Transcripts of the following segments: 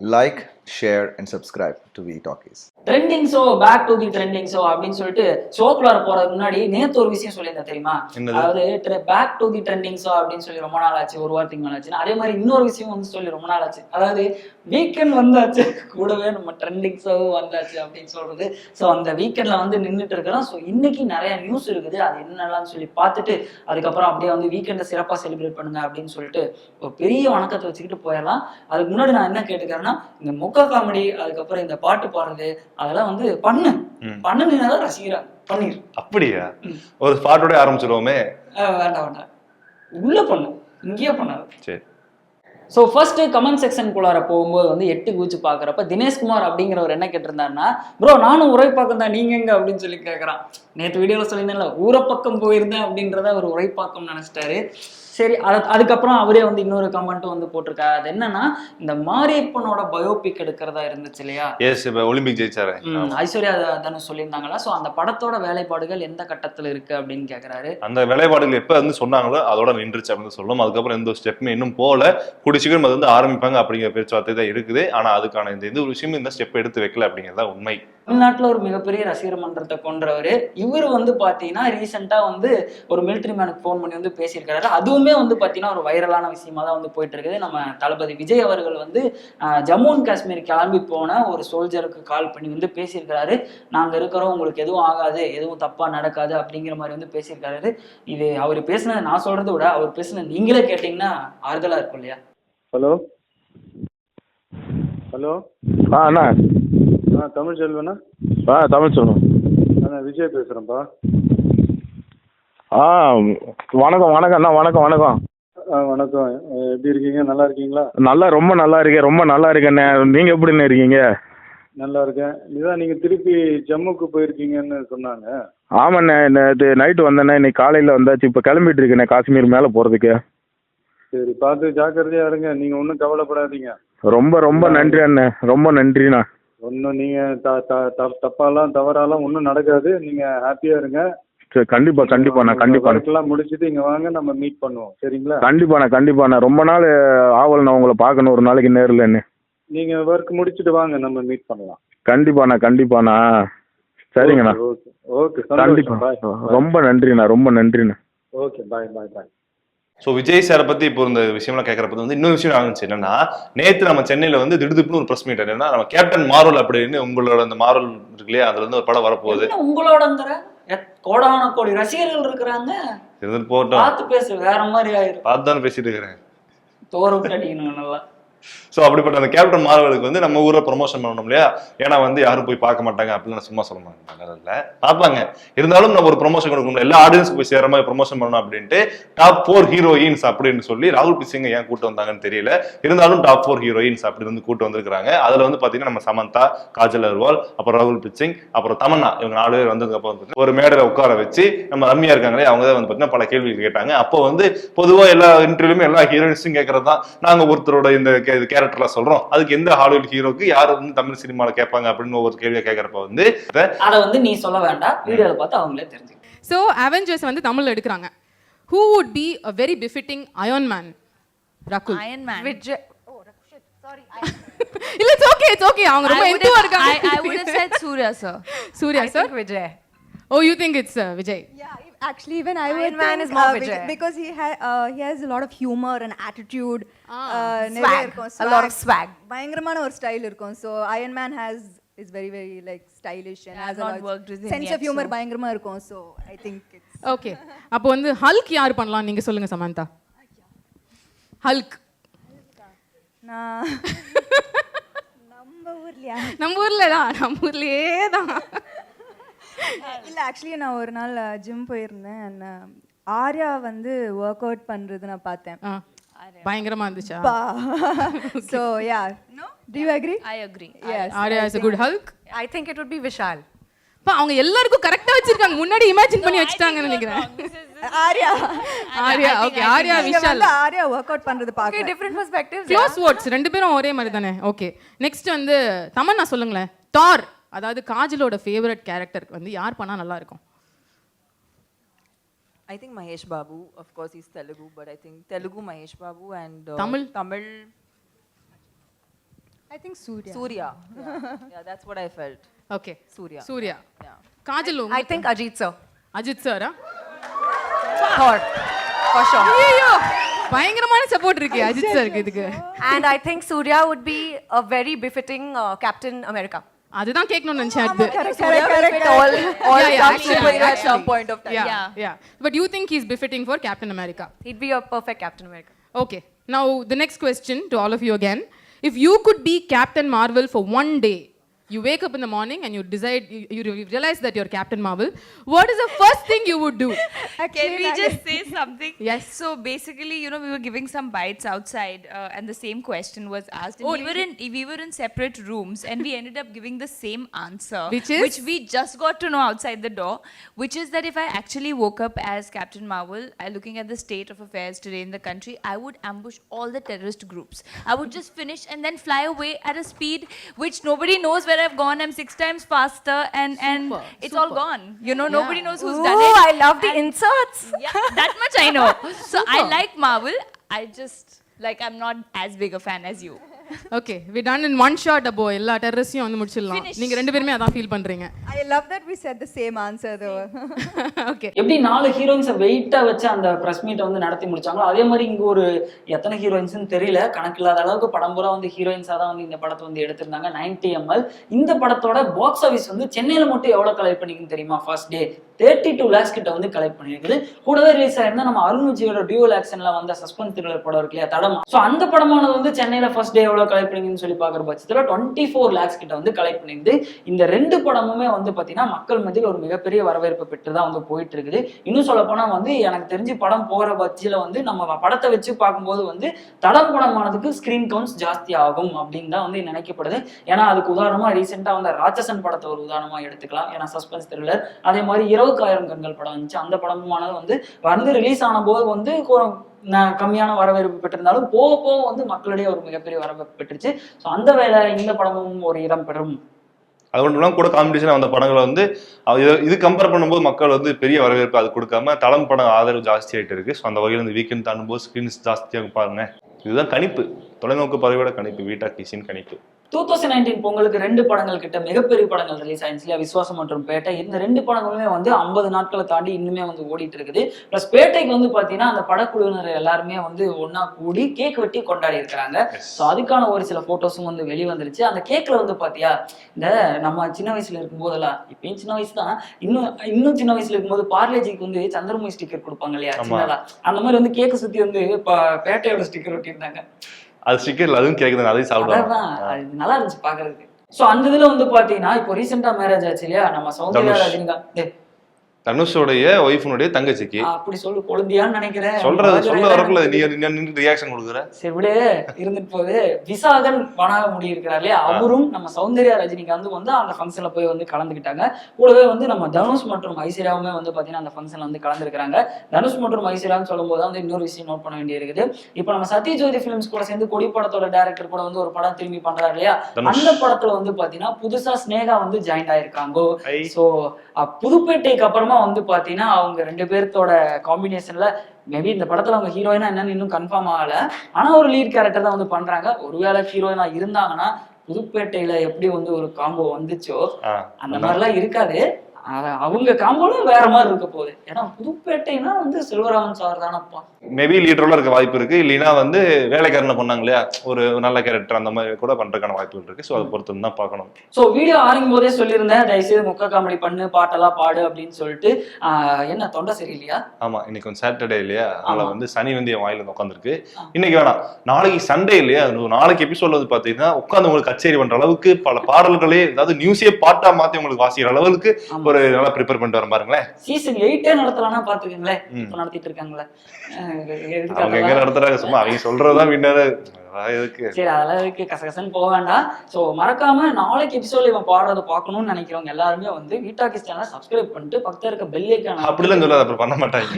like, share, and subscribe to V Talkies. Trending show back to the trending show அப்படின்னு சொல்லிட்டு ஷோக்குள்ளார போறதுக்கு முன்னாடி நேத்து ஒரு விஷயம் சொல்லியிருந்தேன் தெரியுமா? அதாவது back to the trending show அப்படின்னு சொல்லி ரொம்ப நாள் ஆச்சு ஒரு வாரத்துக்கு மேல ஆச்சு அதே மாதிரி இன்னொரு விஷயம் வந்து சொல்லி ரொம்ப நாள் ஆச்சு அதாவது வீக்கெண்ட் வந்தாச்சு. கூடவே நம்ம ட்ரெண்டிங் வந்தாச்சு அப்படின்னு சொல்றது. ஸோ அந்த வீக்கெண்ட்ல வந்து நின்றுட்டு இருக்கிறோம். ஸோ இன்னைக்கு நிறைய நியூஸ் இருக்குது. அது என்னெல்லாம் சொல்லி பார்த்துட்டு அதுக்கப்புறம் அப்படியே வந்து வீக்கெண்டை சிறப்பாக செலிப்ரேட் பண்ணுங்க அப்படின்னு சொல்லிட்டு ஒரு பெரிய வணக்கத்தை வச்சுக்கிட்டு போயிடலாம். அதுக்கு முன்னாடி நான் என்ன கேட்டுக்கிறேன்னா இந்த முக்க காமெடி அதுக்கப்புறம் இந்த பாட்டு பாடுறது அதெல்லாம் வந்து பண்ணு. பண்ணுனீங்கன்னா ரசிக்கிறாங்க பண்ணிரு. அப்படியா. ஒரு ஸ்பாட்டோட ஆரம்பிச்சிருவோமே. வேண்டாம் வேண்டாம். உள்ள பண்ணு. இங்கேயே பண்ணாது. சரி. ஸோ ஃபர்ஸ்ட் கமெண்ட் செக்ஷனுக்குள்ளார போகும்போது வந்து எட்டு குதிச்சு பார்க்குறப்ப தினேஷ்குமார் அப்படிங்கிறவர் என்ன கேட்டிருந்தாருன்னா ப்ரோ நானும் உரைப்பாக்கம் தான் நீங்க எங்க? அப்படின்னு சொல்லி கேட்குறான் நேற்று வீடியோவில் சொல்லியிருந்தேன்ல ஊரப்பக்கம் போயிருந்தேன் அப்படின்றத அவர் உரைப்பாக்கம் நினச்சிட்டாரு. சரி அது அதுக்கப்புறம் அவரே வந்து இன்னொரு கமெண்ட்டும் வந்து போட்டிருக்காரு. அது என்னன்னா இந்த மாரியப்பனோட பயோபிக் எடுக்கிறதா இருந்துச்சு இல்லையா? எஸ் ஒலிம்பிக் ஜெயிச்சாரு. ஐஸ்வர்யா த- தனுஷ் சொல்லியிருந்தாங்களா? ஸோ அந்த படத்தோட வேலைப்பாடுகள் எந்த கட்டத்தில் இருக்கு அப்படின்னு கேட்குறாரு அந்த வேலைப்பாடுகள் எப்ப வந்து சொன்னாங்களோ அதோட நின்றுச்சு அப்படின்னு சொல்லணும் அதுக்கப்புறம் எந்த ஒரு ஸ்டெப்புமே இன்னும் போல கூடி சீக்கிரம் அது வந்து ஆரம்பிப்பாங்க அப்படிங்கிற பேச்சுவார்த்தை தான் இருக்குது. ஆனா அதுக்கான இந்த எந்த ஒரு விஷயமும் இந்த ஸ்டெப் எடுத்து வைக்கல அப்படிங்கிறதா உண்மை. தமிழ்நாட்டில் ஒரு மிகப்பெரிய ரசிகர் மன்றத்தை கொன்றவர். இவர் வந்து பார்த்தீங்கன்னா ரீசெண்டாக வந்து ஒரு மிலிட்ரி மேனுக்கு ஃபோன் பண்ணி வந்து பேசியிருக்காரு அதுவுமே வந்து பார்த்தீங்கன்னா ஒரு வைரலான விஷயமா தான் வந்து போயிட்டு இருக்குது நம்ம தளபதி விஜய் அவர்கள் வந்து ஜம்மு அண்ட் காஷ்மீர் கிளம்பி போன ஒரு சோல்ஜருக்கு கால் பண்ணி வந்து பேசியிருக்காரு நாங்கள் இருக்கிறோம் உங்களுக்கு எதுவும் ஆகாது எதுவும் தப்பாக நடக்காது அப்படிங்கிற மாதிரி வந்து பேசியிருக்காரு இது அவர் பேசுனது நான் சொல்றதை விட அவர் பேசுனது நீங்களே கேட்டிங்கன்னா ஆறுதலாக இருக்கும் இல்லையா? ஹலோ? ஹலோ? ஆ அண்ணா. ஆ தமிழ் செல்வனா? ஆ தமிழ் சொல்லுங்க நான் விஜய் பேசுகிறேன்ப்பா ஆ வணக்கம் வணக்கம் அண்ணா வணக்கம் வணக்கம். ஆ வணக்கம். எப்படி இருக்கீங்க? நல்லா இருக்கீங்களா? நல்லா ரொம்ப நல்லா இருக்கேன் ரொம்ப நல்லா இருக்கேண்ணே நீங்கள் எப்படிண்ணே இருக்கீங்க? நல்லா இருக்கேன். இதான் நீங்கள் திருப்பி ஜம்முக்கு போயிருக்கீங்கன்னு சொன்னாங்க. ஆமாண்ணே நேற்று நைட்டு வந்தேண்ணே. இன்னைக்கு காலையில் வந்தாச்சு. இப்போ கிளம்பிட்டு இருக்கேண்ணே காஷ்மீர் மேலே போகிறதுக்கு சரி பார்த்து ஜாக்கிரதையாக இருங்க. நீங்கள் ஒன்றும் கவலைப்படாதீங்க. ரொம்ப ரொம்ப நன்றி அண்ணே. ரொம்ப நன்றிண்ணா. ஒன்றும் நீங்கள் த த த- தப்பாலாம் தவறாலாம் ஒன்றும் நடக்காது. நீங்கள் ஹாப்பியாக இருங்க. சரி கண்டிப்பாக கண்டிப்பாண்ணா கண்டிப்பாண்ணா ஒர்க்கெல்லாம் முடிச்சுட்டு இங்கே வாங்க நம்ம மீட் பண்ணுவோம். சரிங்களா? கண்டிப்பாண்ணா கண்டிப்பாண்ணா ரொம்ப நாள் ஆவல் நான் உங்களை பார்க்கணும் ஒரு நாளைக்கு நேரில்ண்ணே நீங்கள் ஒர்க் முடிச்சுட்டு வாங்க நம்ம மீட் பண்ணலாம். கண்டிப்பாண்ணா கண்டிப்பாண்ணா சரிங்கண்ணா. ஓகே ஓகே கண்டிப்பா. ரொம்ப நன்றிண்ணா ரொம்ப நன்றிண்ணா. Okay bye bye bye so Vijay சாரை பத்தி இப்போ இந்த விஷயம்லாம் கேட்கறப்ப வந்து இன்னொரு விஷயம் ஆகுச்சு என்னன்னா நேத்து நம்ம சென்னையில வந்து திடுதிப்புன்னு ஒரு பிரஸ் மீட் என்னன்னா நம்ம கேப்டன் மார்வல் அப்படின்னு உங்களோட அந்த மார்வல் இருக்கு இல்லையா அதுல இருந்து ஒரு படம் வரப்போகுது. எத்- கோடான கோடி ரசிகர்கள் இருக்கிறாங்க. போட்டோம் பார்த்து பேசு வேற மாதிரி ஆயிரும். பார்த்து தானே பேசிட்டு இருக்கிறேன். தோற நல்லா ஸோ அப்படிப்பட்ட அந்த கேப்டன் மார்வலுக்கு வந்து நம்ம ஊரில் ப்ரொமோஷன் பண்ணணும் இல்லையா? ஏன்னா வந்து யாரும் போய் பார்க்க மாட்டாங்க அப்படின்னு நான் சும்மா சொல்ல மாட்டாங்க பார்ப்பாங்க இருந்தாலும் நம்ம ஒரு ப்ரொமோஷன் கொடுக்கணும். எல்லா ஆடியன்ஸ்க்கு போய் சேர மாதிரி ப்ரொமோஷன் பண்ணணும் அப்படின்ட்டு டாப் ஃபோர் ஹீரோயின்ஸ் அப்படின்னு சொல்லி ராகுல் பிசிங்க ஏன் கூட்டு வந்தாங்கன்னு தெரியல. இருந்தாலும் டாப் ஃபோர் ஹீரோயின்ஸ் அப்படி வந்து கூட்டு வந்திருக்காங்க அதுல வந்து பாத்தீங்கன்னா நம்ம சமந்தா காஜல் அகர்வால் அப்புறம் ராகுல் பிச்சிங் அப்புறம் தமன்னா இவங்க நாலு பேர் வந்ததுக்கு அப்புறம் வந்து ஒரு மேடையில் உட்கார வச்சு நம்ம ரம்யா இருக்காங்களே அவங்க தான் வந்து பாத்தீங்கன்னா பல கேள்விகள் கேட்டாங்க. அப்போ வந்து பொதுவாக எல்லா இன்டர்வியூலுமே எல்லா ஹீரோயின்ஸும் கேட்கறது தான் நாங்க ஒருத்தரோட இந்த கேரக்டர்லாம் சொல்றோம். அதுக்கு எந்த ஹாலிவுட் ஹீரோக்கு யார் வந்து தமிழ் சினிமால கேட்பாங்க அப்படின்னு ஒவ்வொரு கேள்வியை கேட்கறப்ப வந்து அத வந்து நீ சொல்ல வேண்டாம். வீடியோல பார்த்து அவங்களே தெரிஞ்சுக்க ஸோ அவெஞ்சர்ஸ் வந்து தமிழ்ல எடுக்கிறாங்க. Who would be a very befitting iron man Rakul Iron Man. Vijay இல்ல இட்ஸ் ஓகே இட்ஸ் ஓகே அவங்க ரொம்ப have, இருக்காங்க. Would have said Surya sir. Surya I sir think Vijay. Oh you think it's Vijay actually, even I Iron Man think, is more uh, Vijay. Vijay- because he ha- uh, he has a lot of humor and attitude. Ah. uh, நிறைய Swag. இருக்கும், A lot of swag. பயங்கரமான ஒரு style இருக்கும் so iron man has is very very like stylish and Yeah, has I've not worked with him sense yet, of humour so- பயங்கரமா இருக்கும் so I think it's okay அப்போ வந்து Hulk யார் பண்ணலாம் நீங்க சொல்லுங்க சமந்தா ஹல்க் நான் நம்ம ஊர்லயா நம்ம ஊர்ல தான் நம்ம ஊர்லயே தான் இல்ல ஆக்சுவலி நான் ஒரு நாள் ஜிம் போயிருந்தேன். ஆர்யா வந்து ஒர்க் அவுட் பண்றது நான் பார்த்தேன். பயங்கரமா இருந்துச்சா? So yeah no do you agree I agree. Yes Arya is good Hulk I think it would be Vishal. அப்பா அவங்க எல்லாருக்கும் கரெக்டா வச்சிருக்காங்க. முன்னாடி இமேஜின் பண்ணி வச்சிட்டாங்கன்னு நினைக்கிறேன். Arya. Arya okay Arya Vishal Arya work out பண்றது Okay, பார்க்க different perspectives. க்ளோஸ் வேர்ட்ஸ் ரெண்டு பேரும் ஒரே மாதிரி தானே? ஓகே நெக்ஸ்ட் வந்து தமன்னா சொல்லுங்களேன். டார் அதாவது காஜலோட ஃபேவரட் கேரக்டர் வந்து யார் பண்ணா நல்லா இருக்கும் I think Mahesh Babu, of course, he's Telugu, but I think Telugu Mahesh Babu and uh, Tamil? Tamil. I think Surya Surya. Yeah. yeah, that's what I felt. Okay Surya. Surya Yeah. Kajal I think Ajit sir. Ajith Sarah sure. ஐயோ பயங்கரமான support இருக்கு அஜித் சாருக்கு இதுக்கு And I think Surya would be a very befitting uh, Captain America. அதுதான் கேட்கணும்னு நினைச்சேன் அது Surya will fit all, all Yeah, yeah, some actually, superhero at some actually. point of time. Yeah, yeah. But you think he's befitting for Captain America? He'd be a perfect Captain America. Okay. Now the next question to all of you again: If you could be Captain Marvel for one day, you wake up in the morning and you decide you, you realize that you're Captain Marvel. What is the first thing you would do? Can we just say something? Yes. So basically, you know, we were giving some bites outside, uh, and the same question was asked. And Oh, we were in we were in separate rooms, and we ended up giving the same answer, Which is? which we just got to know outside the door, which is that if I actually woke up as Captain Marvel, I looking at the state of affairs today in the country, I would ambush all the terrorist groups. I would just finish and then fly away at a speed which nobody knows where I've gone. I'm six times faster, and and Super, it's all super. gone. You know, nobody knows who's Ooh, done it. I love the inserts. Yeah, that much I know. So I Super. like Marvel. I just like I'm not as big a fan as you. Okay, we done in one shot அப்போ எல்லா டெரரிஸ்டையும் வந்து முடிச்சிடலாம். நீங்க ரெண்டு பேருமே அதான் feel பண்றீங்க. I love that we said the same answer though okay எப்படி நாலு ஹீரோயின்ஸை வெயிட்டா வச்சு அந்த பிரஸ் மீட்டை வந்து நடத்தி முடிச்சாங்களோ அதே மாதிரி இங்க ஒரு எத்தனை ஹீரோயின்ஸ்னு தெரியல. கணக்கு இல்லாத அளவுக்கு படம் பூரா வந்து ஹீரோயின்ஸா தான் வந்து இந்த படத்தை வந்து எடுத்திருந்தாங்க. 90 எம்எல் இந்த படத்தோட பாக்ஸ் ஆஃபீஸ் வந்து சென்னையில மட்டும் எவ்வளவு கலெக்ட் பண்ணிக்குன்னு தெரியுமா first day thirty two lakhs கிட்ட வந்து கலெக்ட் பண்ணியிருக்குது கூடவே ரிலீஸ் ஆயிருந்தா நம்ம அருண் விஜயோட டியூவல் ஆக்ஷன்ல வந்த சஸ்பென்ஸ் த்ரில்லர் படம் இருக்கு இல்லையா தடம். ஸோ அந்த படமானது வந்து சென்னையில ஃபர்ஸ்ட் டே எவ்வளவு கலெக்ட் பண்ணிங்கன்னு சொல்லி பாக்குற பட்சத்துல டுவெண்ட்டி ஃபோர் லேக்ஸ் கிட்ட வந்து கலெக்ட் பண்ணிருந்து இந்த ரெண்டு படமுமே வந்து பாத்தீங்கன்னா மக்கள் மத்தியில் ஒரு மிகப்பெரிய வரவேற்பு பெற்று தான் வந்து போயிட்டு இருக்குது இன்னும் சொல்ல போனா வந்து எனக்கு தெரிஞ்சு படம் போற பட்சியில வந்து நம்ம படத்தை வச்சு பார்க்கும்போது வந்து தடம் படமானதுக்கு ஸ்கிரீன் கவுண்ட்ஸ் ஜாஸ்தி ஆகும் அப்படின்னு தான் வந்து நினைக்கப்படுது. ஏன்னா அதுக்கு உதாரணமா ரீசெண்டா வந்த ராட்சசன் படத்தை ஒரு உதாரணமா எடுத்துக்கலாம். ஏன்னா சஸ்பென்ஸ் த்ரில்லர் அதே மாதிரி இரவுக்காயிரம் கண்கள் படம் வந்துச்சு. அந்த படமானது வந்து வந்து ரிலீஸ் ஆன போது வந்து கம்மியான வரவேற்பு பெற்றிருந்தாலும் போக போக வந்து மக்களிடையே ஒரு மிகப்பெரிய வரவேற்பு பெற்றுச்சு. ஸோ அந்த வேலை இந்த படமும் ஒரு இடம் பெறும். அது மட்டும் கூட காம்படிஷன் அந்த படங்களை வந்து இது- கம்பேர் பண்ணும்போது மக்கள் வந்து பெரிய வரவேற்பு அது கொடுக்காம தளம் படம் ஆதரவு ஜாஸ்தி ஆகிட்டு இருக்கு. ஸோ அந்த வகையில் இந்த வீக்கெண்ட் தாண்டும்போது ஸ்க்ரீன்ஸ் ஜாஸ்தியாக பாருங்க. இதுதான் கணிப்பு. தொலைநோக்கு பறவையோட கணிப்பு. வீட்டா கிசின் கணிப்பு. டூ தௌசண்ட் நைன்டீன் பொங்கலுக்கு ரெண்டு படங்கள் கிட்ட மிகப்பெரிய படங்கள் ரிலீஸ் ஆயிடுச்சு. விஸ்வாசம் மற்றும் பேட்டை. இந்த ரெண்டு படங்களுமே வந்து ஐம்பது நாட்களை தாண்டி இன்னுமே வந்து ஓடிட்டு இருக்குது. ப்ளஸ் பேட்டைக்கு வந்து பாத்தீங்கன்னா அந்த படக்குழுவினர் எல்லாருமே வந்து ஒண்ணா கூடி கேக் வெட்டி கொண்டாடி இருக்கிறாங்க. ஸோ அதுக்கான ஒரு சில போட்டோஸும் வந்து வெளி வந்துருச்சு அந்த கேக்ல வந்து பாத்தியா இந்த நம்ம சின்ன வயசுல இருக்கும் போதெல்லாம் இப்பயும் சின்ன வயசு தான் இன்னும் இன்னும் சின்ன வயசுல இருக்கும்போது பார்லேஜிக்கு வந்து சந்திரமுகி ஸ்டிக்கர் கொடுப்பாங்க இல்லையா. சின்னதா. அந்த மாதிரி வந்து கேக்கை சுத்தி வந்து பேட்டையோட ஸ்டிக்கர் ஒட்டியிருந்தாங்க. அது ஸ்டிக்கர் அதுவும் கேட்குது அதையும் சாப்பிடுவாங்க. அது நல்லா இருந்துச்சு பாக்குறதுக்கு. சோ அந்த இதுல வந்து பாத்தீங்கன்னா இப்போ ரீசெண்டா மேரேஜ் ஆச்சு இல்லையா? நம்ம சௌந்தர்யா. ரஜினிகாந்த். தனுஷோடைய ஒய்ஃபுனுடைய தங்கச்சிக்கு. அப்படி சொல்லு கொழுந்தியான்னு நினைக்கிறேன். சொல்றது சொல்ல வரக்குள்ள நீ நின்று ரியாக்ஷன் கொடுக்குற? சரி விடு. இருந்துட்டு போகுது. விசாகன் வனாக முடி இருக்கிறார் இல்லையா அவரும் நம்ம சௌந்தர்யா ரஜினிகாந்த் வந்து அந்த ஃபங்க்ஷன்ல போய் வந்து கலந்துக்கிட்டாங்க. கூடவே வந்து நம்ம தனுஷ் மற்றும் ஐஸ்வர்யாவுமே வந்து பாத்தீங்கன்னா அந்த ஃபங்க்ஷன்ல வந்து கலந்துருக்காங்க தனுஷ் மற்றும் ஐஸ்வர்யான்னு சொல்லும்போது தான் வந்து இன்னொரு விஷயம் நோட் பண்ண வேண்டியிருக்குது. இப்போ நம்ம சத்யஜோதி ஃபிலிம்ஸ் கூட சேர்ந்து கொடி படத்தோட டேரக்டர் கூட வந்து ஒரு படம் திரும்பி பண்றாரு இல்லையா? அந்த படத்துல வந்து பாத்தீங்கன்னா புதுசா ஸ்னேகா வந்து ஜாயின் ஆயிருக்காங்க. ஸோ புதுப்பேட்டைக்கு அப்புறமா வந்து பாத்தீங்கன்னா அவங்க ரெண்டு பேர்த்தோட காம்பினேஷன்ல மேபி இந்த படத்துல அவங்க ஹீரோயினா என்னன்னு இன்னும் கன்ஃபார்ம் ஆகல. ஆனா ஒரு லீட் கேரக்டர் தான் வந்து பண்றாங்க. ஒருவேளை ஹீரோயினா இருந்தாங்கன்னா புதுப்பேட்டையில எப்படி வந்து ஒரு காம்போ வந்துச்சோ அந்த மாதிரிலாம் இருக்காது. ஆனா, அவங்க காம்போல வேற மாதிரி இருக்க போகுது. ஏன்னா புதுப்பேட்டைனா வந்து செல்வராமன் சார் தானப்பா. மேபி லீடரோட இருக்க வாய்ப்பு இருக்கு. இல்லைன்னா வந்து வேலைக்காரனை பண்ணாங்க இல்லையா? ஒரு நல்ல கேரக்டர் அந்த மாதிரி கூட பண்றதுக்கான வாய்ப்புகள் இருக்கு. ஸோ அதை பொறுத்து தான் பார்க்கணும். ஸோ வீடியோ ஆரம்பிக்கும் போதே சொல்லியிருந்தேன். தயவுசெய்து முக்க காமெடி பண்ணு பாட்டெல்லாம் பாடு அப்படின்னு சொல்லிட்டு என்ன தொண்டை சரியில்லையா? ஆமா இன்னைக்கு வந்து சாட்டர்டே இல்லையா? அதனால. வந்து சனி வந்து என் வாயில உட்காந்துருக்கு. இன்னைக்கு வேணாம். நாளைக்கு சண்டே இல்லையா? நாளைக்கு எபிசோட்ல வந்து பாத்தீங்கன்னா உட்காந்து உங்களுக்கு கச்சேரி பண்ற அளவுக்கு பல பாடல்களே அதாவது நியூஸே பாட்டா மாத்தி உங்களுக்கு வாசிக்கிற அளவுக்கு ஆமா. ஒரு நல்லா ப்ரிப்பேர் பண்ணிட்டு வர பாருங்களேன். சீசன் எயிட்டே நடத்தலாம்னா பாத்துக்கங்களேன். நடத்திட்டு இருக்காங்களே. அவங்க எங்க? நடத்துறாங்க? சும்மா அவங்க சொல்றதுதான் வின்னர் சரி அதெல்லாம் இருக்கு. கசகசன்னு போக வேண்டாம். ஸோ மறக்காம நாளைக்கு எபிசோட்ல இவன் பாடுறத பார்க்கணும்னு நினைக்கிறவங்க எல்லாருமே வந்து வீட்டா கிஸ் சேனலை சப்ஸ்கிரைப் பண்ணிட்டு பக்கத்துல இருக்க பெல் ஐக்கான அப்படிலாம் சொல்லாத அப்புறம் பண்ண மாட்டாங்க.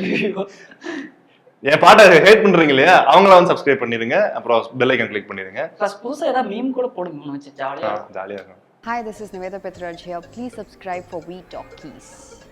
என் பாட்டை ஹேட் பண்றீங்க இல்லையா? அவங்கள வந்து சப்ஸ்கிரைப் பண்ணிருங்க அப்புறம் பெல் ஐக்கன் கிளிக் பண்ணிருங்க ப்ளஸ் புதுசா ஏதாவது மீம் கூட போடுங்க வச்சு. ஜாலியா ஜாலியா இருக்கும். Hi, this is Niveda Petraj here. Please subscribe for We Talk Keys.